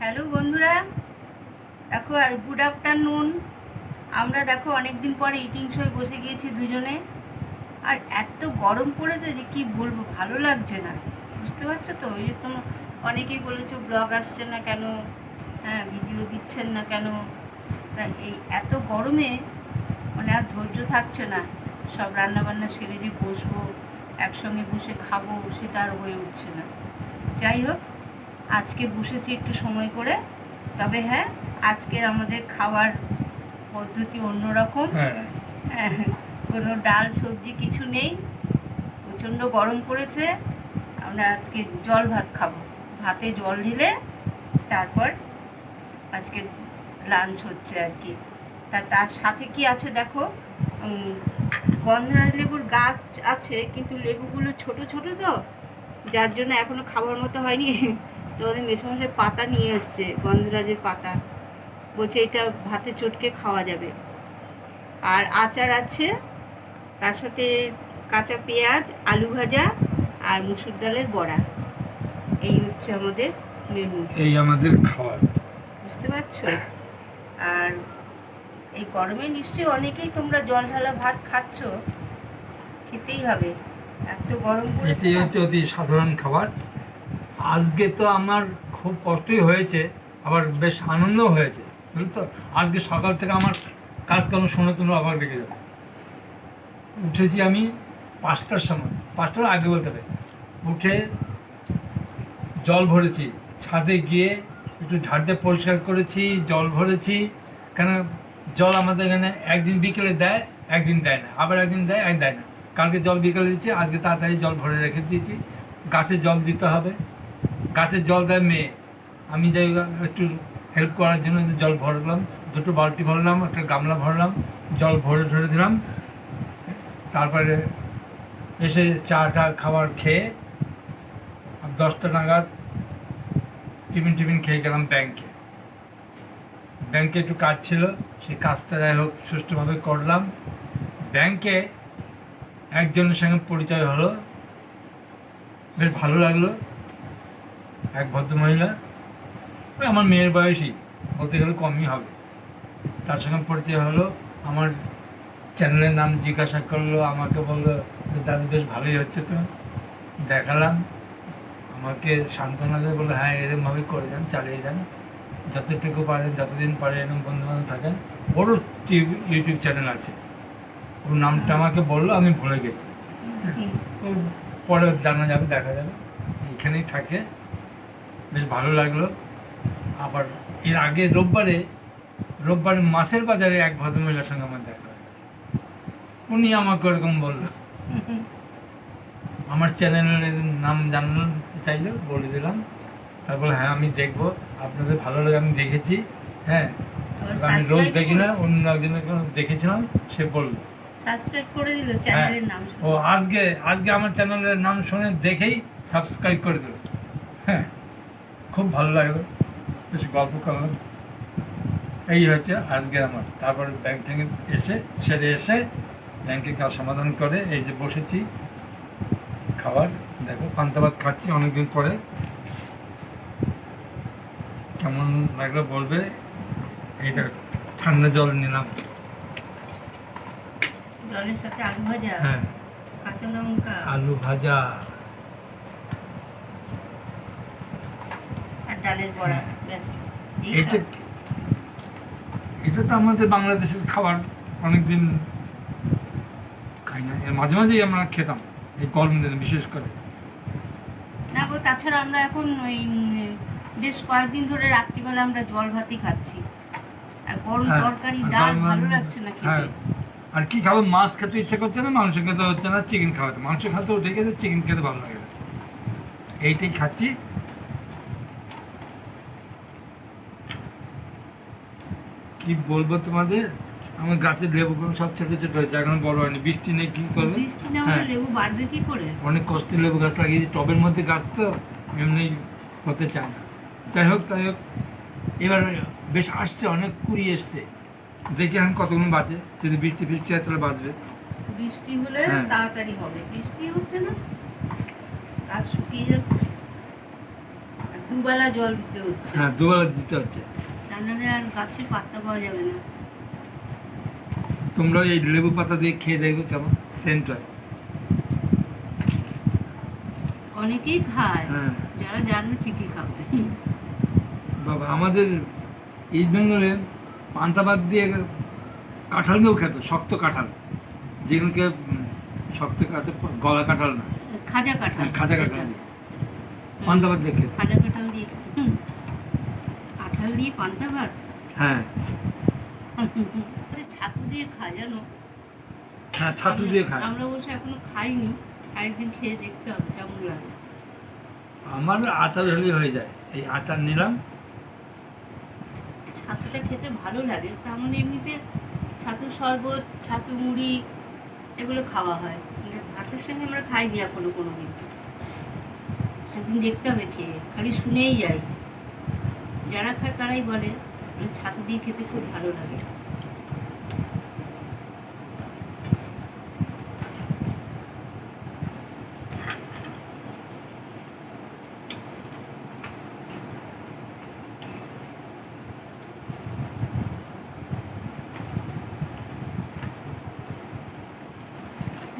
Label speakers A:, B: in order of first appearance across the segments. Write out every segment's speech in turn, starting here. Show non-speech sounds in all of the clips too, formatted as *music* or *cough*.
A: Hello বন্ধুরা, দেখো good afternoon আমরা দেখো অনেক দিন পরে ইটিং শোয়ে বসে গিয়েছি দুজনে। আর এত গরম পড়েছে যে কি বলব, ভালো লাগছে না। বুঝতে পারছ তো? ওই কোনো, অনেকেই বলেছ ব্লগ আসছে না কেন? হ্যাঁ ভিডিও দিচ্ছেন না কেন? তা এই এত গরমে মানে আর ধৈর্য থাকছে না। সব রান্নাবান্না সেরে যে বসবো, একসঙ্গে বসে খাব, সেটা আর হয়ে উঠছে না। যাই হোক আজকে বসেছি একটু সময় করে। তবে হ্যাঁ আজকের আমাদের খাওয়ার পদ্ধতি অন্যরকম।
B: হ্যাঁ।
A: হ্যাঁ, কোনো ডাল সবজি কিছু নেই। প্রচণ্ড গরম পড়েছে। আমরা আজকে জল ভাত খাব। ভাতে জল ঢেলে তারপর আজকে লাঞ্চ হচ্ছে আর কি। তা তার সাথে কি আছে দেখো? গন্ধরাজ লেবুর গাছ আছে কিন্তু লেবুগুলো ছোট ছোট তো যার জন্য এখনও খাবার মতো হয়নি। তো ওদের মেসমশাই পাতা নিয়ে এসছে গন্ধরাজের পাতা। বলছে এটা ভাতে চটকে খাওয়া যাবে। আর আচার আছে তার সাথে কাঁচা পেঁয়াজ আলু ভাজা আর মুসুর ডালের বড়া। এই হচ্ছে আমাদের মেনু।
B: এই আমাদের খাবার।
A: বুঝতে পারছ? আর এই গরমে নিশ্চয়ই অনেকেই তোমরা জল ঢালা ভাত খাচ্ছ। খেতেই হবে। এত গরম পড়েছে
B: এটি অতি সাধারণ খাবার। আজকে তো আমার খুব কষ্টই হয়েছে, আবার বেশ আনন্দ হয়েছে, বুঝলি তো? আজকে সকাল থেকে আমার কাজকর্ম শুনে তুমি আবার রেখে যাবে। উঠেছি আমি পাঁচটার সময়, পাঁচটার আগে বলতে হবে উঠে জল ভরেছি, ছাদে গিয়ে একটু ঝাড় দিয়ে পরিষ্কার করেছি, জল ভরেছি, কেন জল আমাদের এখানে একদিন বিকেলে দেয়, একদিন দেয় না, আবার একদিন দেয়, এক দেয় না। কালকে জল বিকেলে দিচ্ছি, আজকে তাড়াতাড়ি জল ভরে রেখে দিয়েছি, গাছে জল দিতে হবে। গাছে জল দেয় মেয়ে। আমি যাই একটু হেল্প করার জন্য জল ভরলাম। দুটো বালতি ভরলাম, একটা গামলা ভরলাম, জল ভরে ধরে দিলাম। তারপরে এসে চাটা, খাবার খেয়ে দশটা নাগাদ টিফিন টিফিন খেয়ে গেলাম ব্যাংকে ব্যাংকে একটু কাজ ছিল, সেই কাজটা যাই হোক সুষ্ঠুভাবে করলাম। ব্যাংকে একজনের সঙ্গে পরিচয় হলো, বেশ ভালো লাগল। এক ভদ্রমহিলা ওই আমার মেয়ের বয়সী বলতে গেলে কমই হবে। তার সঙ্গে পরিচয় হলো আমার চ্যানেলের নাম জিজ্ঞাসা করল আমাকে বলল যে দাদু বেশ ভালোই হচ্ছে তো। দেখালাম আমাকে সান্ত্বনা দিয়ে বলল হ্যাঁ এরকমভাবে করে যান চালিয়ে যান। যতটুকু পারেন যতদিন পারে এরকম বন্ধু বান্ধব থাকেন ওরও টিভি ইউটিউব চ্যানেল আছে। ওর নামটা আমাকে বলল আমি ভুলে গেছি। পরে জানা যাবে দেখা যাবে। এখানেই থাকে। বেশ ভালো লাগল। আবার এর আগে রোববারে রোববার মাসের বাজারে এক ভদ্রমহিলার সঙ্গে আমার দেখা হয়েছে। উনি আমাকে ওরকম বলল। *laughs* আমার চ্যানেলের নাম জানানো চাইলো বলে দিলাম। তারপরে হ্যাঁ আমি দেখব। আপনাদের ভালো লাগে আমি দেখেছি। হ্যাঁ আমি রোজ দেখি না অন্য একজনের দেখেছিলাম সে বলল।
A: সাবস্ক্রাইব করে দিল
B: হ্যাঁ। ও আজকে আজকে আমার চ্যানেলের নাম শুনে দেখেই সাবস্ক্রাইব করে দিল। হ্যাঁ খুব ভালো লাগল। বেশ গল্প করলাম। এই হচ্ছে আজকে আমার। তারপরে ব্যাংক থেকে এসে সেরে এসে ব্যাংকের কাজ সমাধান করে এই যে বসেছি। খাবার দেখো পান্তা ভাত খাচ্ছি অনেকদিন পরে। কেমন লাগল বলবে? এইটা ঠান্ডা জল নিলাম।
A: জলের সাথে আলু ভাজা?
B: হ্যাঁ।
A: কাঁচা লঙ্কা?
B: আলু ভাজা
A: আর ডালের বড়া
B: হ্যাঁ।
A: ব্যাস
B: এটা
A: তো।
B: এটা তো আমাদের বাংলাদেশের খাবার অনেকদিন খাই না। এর মাঝে মাঝেই আমরা খেতাম এই গরম দিনে বিশেষ করে।
A: না গো তাছাড়া আমরা এখন ওই বেশ কয়েকদিন ধরে রাত্রিবেলা আমরা জল ভাতই খাচ্ছি। আর গরম
B: হ্যাঁ,
A: তরকারি ডাল ভালো লাগছে না
B: হ্যাঁ।
A: খেতে
B: আর কি খাব? মাছ খেতে ইচ্ছে করছে না মাংস খেতে হচ্ছে না চিকেন খাওয়াতে। মাংস খেতে উঠে গেছে চিকেন খেতে ভালো লাগে। এইটাই খাচ্ছি। কি বলব তোমাদের? আমার গাছের লেবু লেবুগুলো সব ছোট ছোট হয়েছে এখন বড় হয়নি। বৃষ্টি নেই কি করবে?
A: বৃষ্টি না হলে
B: হ্যাঁ।
A: লেবু বাড়বে কি করে?
B: অনেক কষ্টে লেবু গাছ লাগিয়েছি টবের মধ্যে গাছ তো এমনি হতে চায় না। যাই হোক তাই হোক। এবার বেশ আসছে অনেক কুড়ি এসছে। দেখি এখন কতগুলো বাঁচে যদি বৃষ্টি ফিষ্টি হয় তাহলে বাঁচবে
A: বৃষ্টি হলে
B: হ্যাঁ।
A: তাড়াতাড়ি হবে। বৃষ্টি হচ্ছে না গাছ শুকিয়ে যাচ্ছে। দুবেলা জল দিতে হচ্ছে।
B: হ্যাঁ দুবেলা দিতে হচ্ছে।
A: তা নাহলে আর গাছে পাত্তা পাওয়া যাবে না।
B: তোমরা এই লেবু পাতা দিয়ে খেয়ে দেখবে কেমন সেন্ট হয়।
A: অনেকেই খায়
B: হ্যাঁ।
A: যারা জানে ঠিকই খাবে।
B: বাবা আমাদের ইস্ট বেঙ্গলে পান্তা পান্তাবাদ দিয়ে কাঁঠাল দিয়েও খেত শক্ত কাঁঠাল। যেগুলোকে শক্ত কাঁঠাল গলা কাঁঠাল না।
A: খাজা কাঁঠাল।
B: হ্যাঁ, খাজা কাঁঠাল
A: এটা।
B: দিয়ে। পান্তাবাদ দিয়ে খেত।
A: খাজা। দিয়ে পান্তা ভাত?
B: হ্যাঁ।
A: ছাতু দিয়ে খায় জানো?
B: হ্যাঁ ছাতু দিয়ে খায়।
A: আমরা অবশ্য এখনও খাইনি খেয়ে দেখতে হবে কেমন লাগে।
B: আমার আচার হলেই হয়ে যায় এই আচার নিলাম।
A: ছাতুটা খেতে ভালো লাগে তার মানে এমনিতে ছাতুর শরবত ছাতু মুড়ি এগুলো খাওয়া হয়। ভাতের সঙ্গে আমরা খাইনি এখনও কোনো দিন একদিন দেখতে হবে খেয়ে খালি শুনেই যাই। যারা খায় তারাই বলে ছাতু দিয়ে খেতে খুব ভালো লাগে।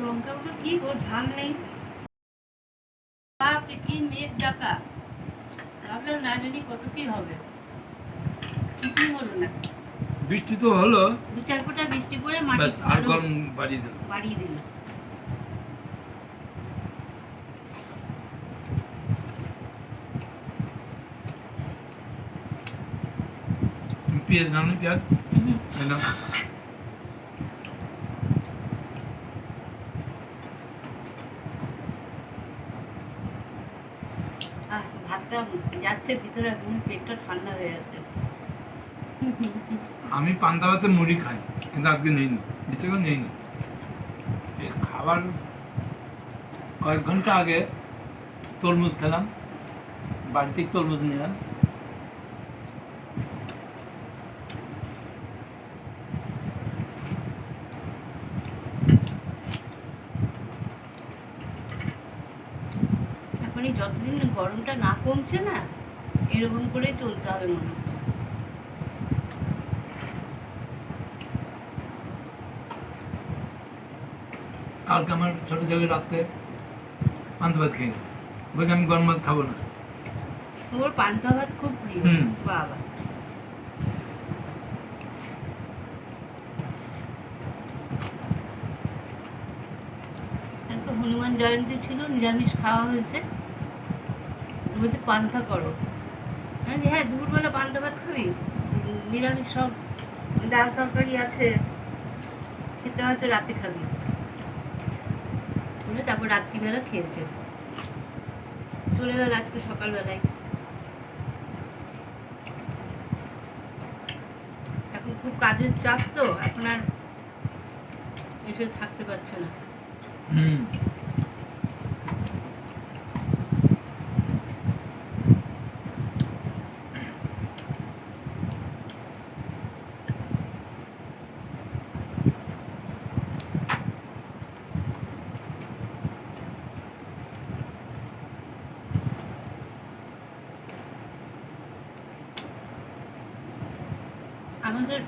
A: লঙ্কাগুলো কি গো, ঝাল নেই। বাপরে, কি মেঘ ডাকা। ভাবলাম না জানি কত কি হবে। কিছুই হলো না।
B: বৃষ্টি তো হলো।
A: দু চার ফোঁটা বৃষ্টি পড়ে মাটি
B: আর গরম বাড়িয়ে দিল।
A: বাড়িয়ে দিল।
B: পেঁয়াজ নাম পেঁয়াজ
A: হুম,
B: এই নাও।
A: আহ, ভাতটা যাচ্ছে ভিতরে এখন পেটটা ঠান্ডা হয়ে যাচ্ছে
B: আমি পান্তা ভাতে মুড়ি খাই কিন্তু আজকে নেই নি নিচে করে নেই নি এই খাবার কয়েক ঘণ্টা আগে তরমুজ খেলাম বাড়িতে তরমুজ নিলাম।
A: যতদিন না গরমটা না কমছে না এরকম করেই চলতে হবে মনে হচ্ছে।
B: কালকে আমার ছোটো ছেলে রাত্রে পান্তা ভাত খেয়ে গেছে বলছে আমি গরম ভাত খাব না।
A: ওর পান্তা ভাত খুব প্রিয়। বাবা। তো হনুমান জয়ন্তী ছিল নিরামিষ খাওয়া হয়েছে। বলছে পান্তা করো। হ্যাঁ দুপুরবেলা পান্তা ভাত খাবি নিরামিষ সব ডাল তরকারি আছে খেতে হয়তো রাতে খাবি। বলে তারপর রাত্রিবেলা খেয়েছে। চলে গেল আজকে সকালবেলায়। এখন খুব কাজের চাপ তো, এখন আর এসে থাকতে পারছে না।
B: হুম।
A: আমাদের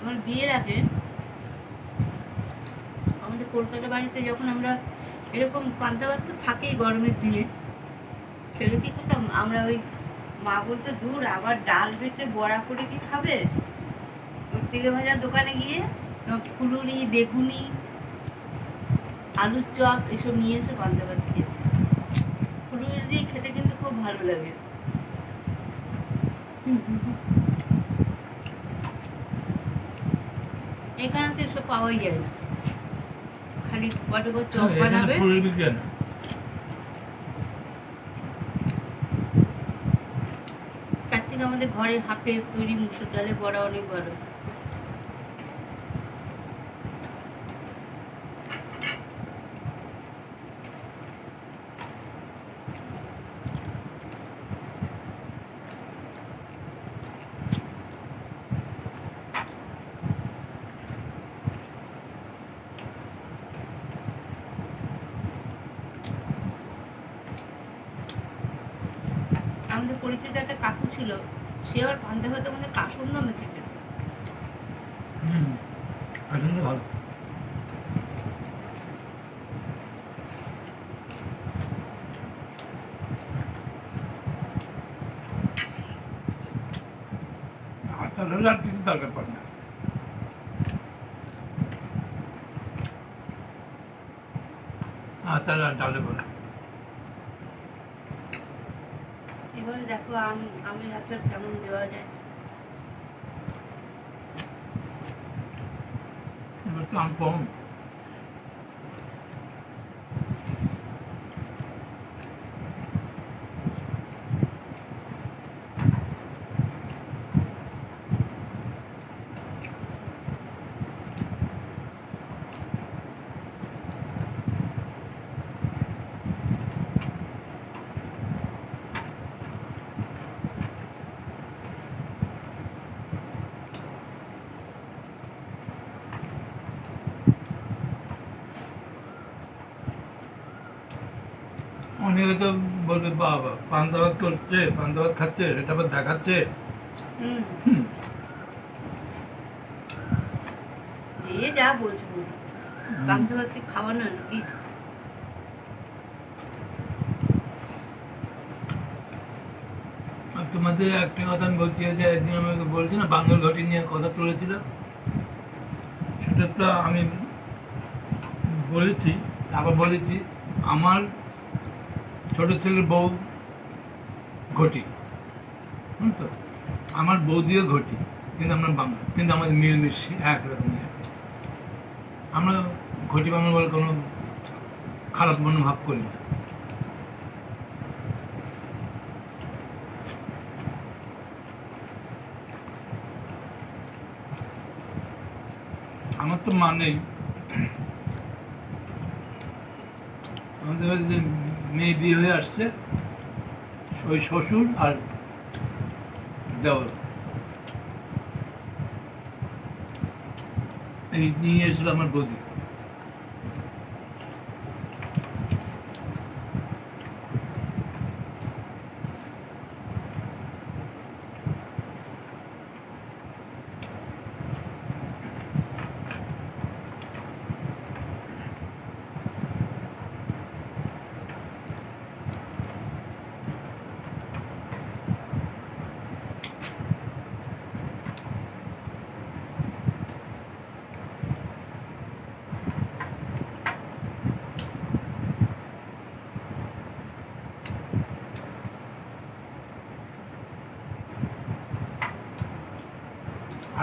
A: আমার বিয়ের আগে আমাদের কলকাতা বাড়িতে যখন আমরা এরকম পান্তা ভাত তো থাকেই গরমের দিনে সেটা কি করতাম আমরা ওই মা বলতে, দূর, আবার ডাল বেটে বড়া করে কি খাবে? ওই তেলে ভাজার দোকানে গিয়ে ফুলুরি, বেগুনি, আলুর চপ এসব নিয়ে এসে পান্তা ভাত খেয়েছি। ফুলুরি দিয়ে খেতে কিন্তু খুব ভালো লাগে। হুম হুম হুম। এখানে তো এসব পাওয়াই যায় না। খালি টুপা চপ বানাবে। থেকে আমাদের ঘরে হাফে তৈরি মুসুর ডালে বড়া অনেক ভালো। আমাদের পরিচিত একটা কাকু ছিল সে আবার পান্তা হয়তো মানে কাসন্দ মেখে খেত
B: ভালো আচার হলে আর কিছু দরকার পড়ে না আচার আর ডালে বলা
A: এবারে দেখো আম আমের আচার কেমন দেওয়া যায়
B: এবার তো আম কম অনেকে তো বলবে বাবা পান্তা ভাত করছে পান্তা ভাত খাচ্ছে আবার দেখাচ্ছে?
A: যা বলছে খাওয়ানো নাকি?
B: তোমাদের একটা কথা আমি বলছি যে একদিন আমাকে বলেছি না বাংলার ঘটি নিয়ে কথা তুলেছিল। সেটা তো আমি বলেছি তারপর বলেছি আমার ছোট ছেলের বউ ঘটি। তো? আমার বৌদিও ঘটি, কিন্তু আমরা বাংলা কিন্তু আমাদের মিলমিশি একরকমই আছে আমরা ঘটি বাংলা বলে কোনো খারাপ মনোভাব করি না। আমার তো মা নেই আমাদের যে মেয়ে বিয়ে হয়ে আসছে ওই শ্বশুর আর দেওয়ার এই নিয়ে এসেছিল আমার বৌদি।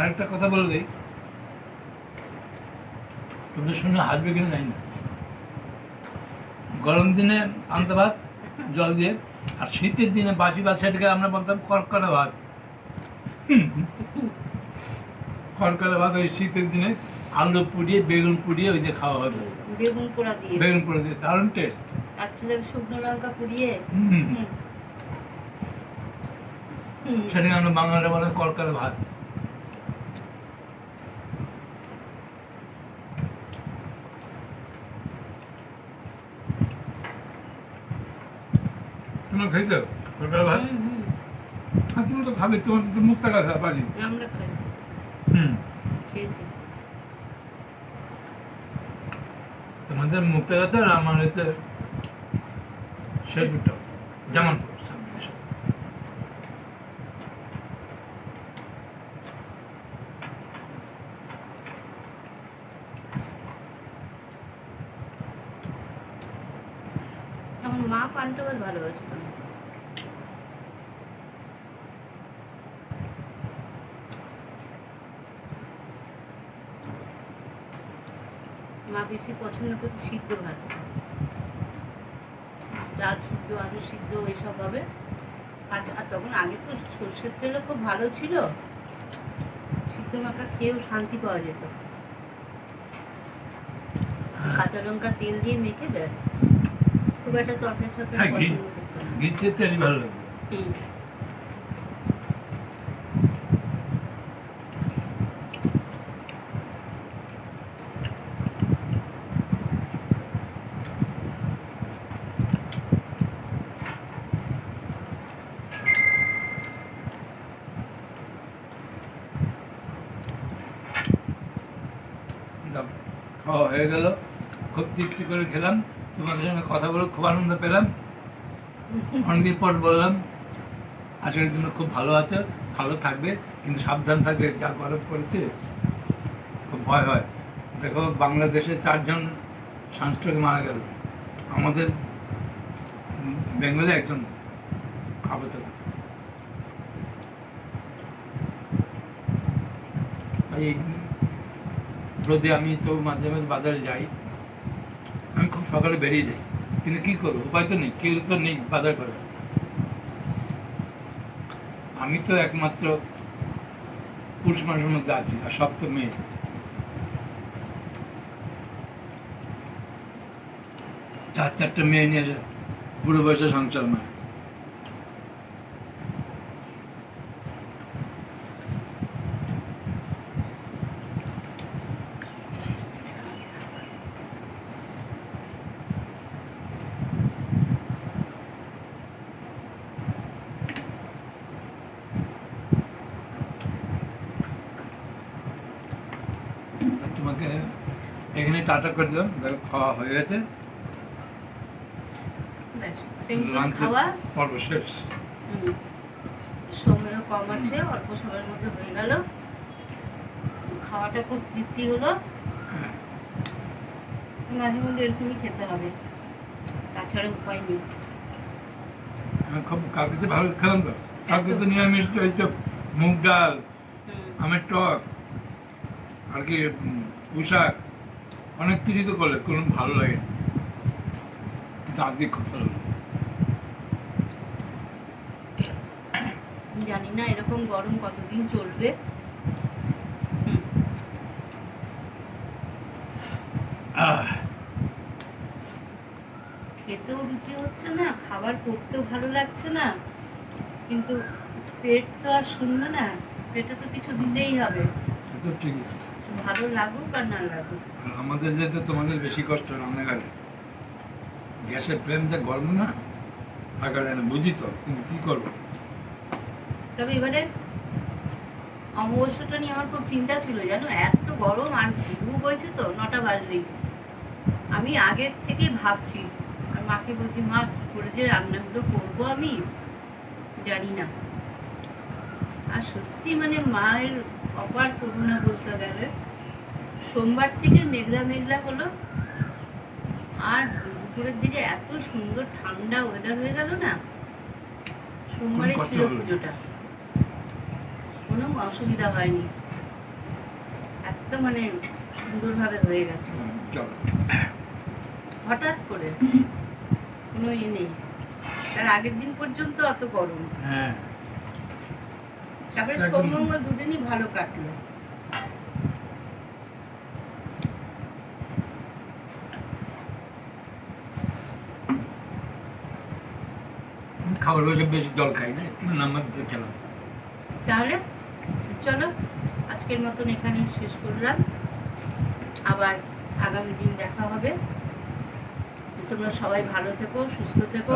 B: আরেকটা কথা বলে দিই। তোদের শুনে হাসবে কিনা জানি না। গরম দিনে পান্তা ভাত জল দিয়ে আর শীতের দিনে বাসি ভাত সেটাকে আমরা বলতাম করকরা ভাত। হুম। ভাত ওই শীতের দিনে আলু পুড়িয়ে বেগুন পুড়িয়ে ওই যে খাওয়া হবে
A: বেগুন পোড়া দিয়ে।
B: বেগুন পুড়ে দিয়ে দারুণ টেস্ট
A: শুকনো লঙ্কা পুড়িয়ে।
B: সেটাকে আমরা বাংলাটা বলে করকরা ভাত। তোমরা ভাত
A: হুম, হুম।
B: হ্যাঁ তুমি তো খাবে তোমার তো মুক্তা গাছা বাজি।
A: আমরা খাই।
B: হুম।
A: খেয়েছি।
B: তোমাদের মুক্তা গাছা আর আমার এতে
A: আমার মা ভাত ভালোবাসত মা বেশি পছন্দ করতে সিদ্ধ ভাত। ডাল সিদ্ধ আলু সিদ্ধ এইসব হবে। আর তখন আগে তো সর্ষের তেলও খুব ভালো ছিল। সিদ্ধ মাখা খেয়েও শান্তি পাওয়া যেত। কাঁচা লঙ্কা তেল দিয়ে মেখে দেয় খুব একটা তরকারি তরকারি
B: হ্যাঁ।
A: পছন্দ করতো না।
B: ভালো লাগবে।
A: হুম।
B: খাওয়া হয়ে গেল খুব তৃপ্তি করে খেলাম। তোমাদের সঙ্গে কথা বলে খুব আনন্দ পেলাম। অনেকদিন পর বললাম, আজকের জন্য খুব ভালো আছে, ভালো থাকবে, কিন্তু সাবধান থাকবে, যা গরম পড়েছে, খুব ভয় হয়। দেখো, বাংলাদেশে চারজন সাংস্কৃতিক মারা গেল। আমাদের বেঙ্গলে একজন আহত এই রোদে আমি তো মাঝে মাঝে বাজারে যাই। সকালে বেরিয়ে যাই কিন্তু কী করব? উপায় তো নেই, কেউ তো নেই বাজার করে। আমি তো একমাত্র পুরুষ মানুষের মধ্যে আছি, আর সব তো মেয়ে। চার চারটে মেয়ে নিয়ে বুড়ো বয়সে সংসার নয় তা তোমাকে এখানে টাটা করে দিলাম খাওয়া হয়ে গেছে। পর্ব শেষ।
A: সময়ও কম আছে অল্প সময়ের মধ্যে হয়ে গেল। খাওয়াটা খুব তৃপ্তি হলো। মাঝে মধ্যে এরকমই খেতে হবে তাছাড়া উপায় নেই।
B: খুব কালকে তো ভালো খেলাম তো। কালকে তো নিরামিষ ওই তো মুগ ডাল আমের টক আর কি পোশাক অনেক কিছু তো করলে কোনো ভালো লাগে না। কিন্তু আজকে খুব ভালো।
A: জানি না এরকম গরম কতদিন চলবে। খেতেও রুচি হচ্ছে না খাবার করতেও ভালো লাগছে না। কিন্তু পেট তো আর শূন্য না পেটে তো কিছু দিতেই হবে।
B: ঠিক
A: ভালো লাগুক আর না লাগুক।
B: আমাদের যেতে তোমাদের বেশি কষ্ট রান্নাঘরে। গ্যাসের গরম না থাকা যায় না বুঝি তো কিন্তু কী করব?
A: তবে এবারে অমাবস্যাটা নিয়ে আমার খুব চিন্তা ছিল জানো? এত গরম আর ঘুম বইছে তো নটা বাজলেই। আমি আগের থেকেই ভাবছি আর মাকে বলছি মা কি করে যে রান্নাগুলো করব আমি? জানি না। আর সত্যি মানে মায়ের অপার করুণা বলতে গেলে সোমবার থেকে মেঘলা মেঘলা হলো। আর দুপুরের দিকে এত সুন্দর ঠান্ডা ওয়েদার হয়ে গেল না সোমবারে ছিল পুজোটা। কোনো অসুবিধা হয়নি। এত মানে সুন্দরভাবে হয়ে গেছে। হঠাৎ করে কোনো ইয়ে নেই। তার আগের দিন পর্যন্ত অত গরম।
B: হ্যাঁ।
A: তারপরে। সোম মঙ্গল দুদিনই ভালো কাটলো।
B: খাবার হলে বেশি জল খাই, না? একটু নামাজ খেলাম।
A: তাহলে চলো, আজকের মতন এখানেই শেষ করলাম। আবার আগামী দিন দেখা হবে। তোমরা সবাই ভালো থেকো, সুস্থ থেকো।